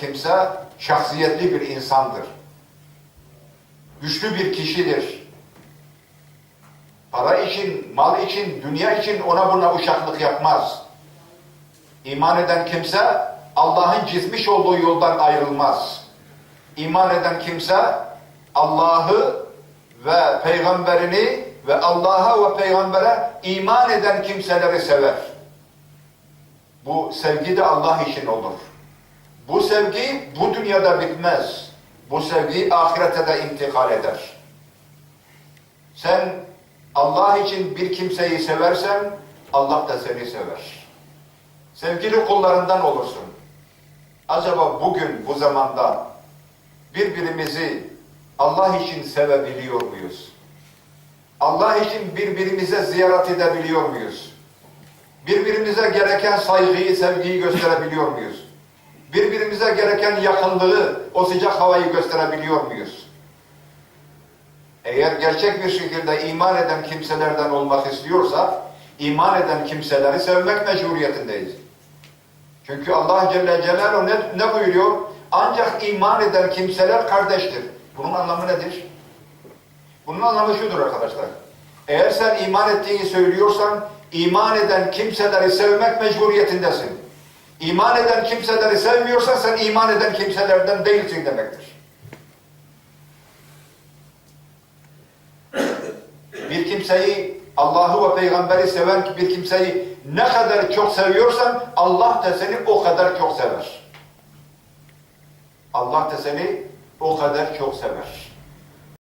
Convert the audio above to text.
kimse şahsiyetli bir insandır. Güçlü bir kişidir. Para için, mal için, dünya için ona buna uşaklık yapmaz. İman eden kimse Allah'ın çizmiş olduğu yoldan ayrılmaz. İman eden kimse Allah'ı ve peygamberini ve Allah'a ve peygambere iman eden kimseleri sever. Bu sevgi de Allah için olur. Bu sevgi bu dünyada bitmez. Bu sevgi ahirete de intikal eder. Sen Allah için bir kimseyi seversen Allah da seni sever. Sevgili kullarından olursun. Acaba bugün bu zamanda birbirimizi Allah için sevebiliyor muyuz? Allah için birbirimize ziyaret edebiliyor muyuz? Birbirimize gereken saygıyı, sevgiyi gösterebiliyor muyuz? Birbirimize gereken yakınlığı, o sıcak havayı gösterebiliyor muyuz? Eğer gerçek bir şekilde iman eden kimselerden olmak istiyorsa, iman eden kimseleri sevmek mecburiyetindeyiz. Çünkü Allah Celle Celaluhu ne, ne buyuruyor? Ancak iman eden kimseler kardeştir. Bunun anlamı nedir? Bunun anlamı şudur arkadaşlar. Eğer sen iman ettiğini söylüyorsan, iman eden kimseleri sevmek mecburiyetindesin. İman eden kimseleri sevmiyorsan sen iman eden kimselerden değilsin demektir. Bir kimseyi Allah'ı ve peygamberi seven bir kimseyi ne kadar çok seviyorsan Allah da seni o kadar çok sever. Allah da seni o kadar çok sever.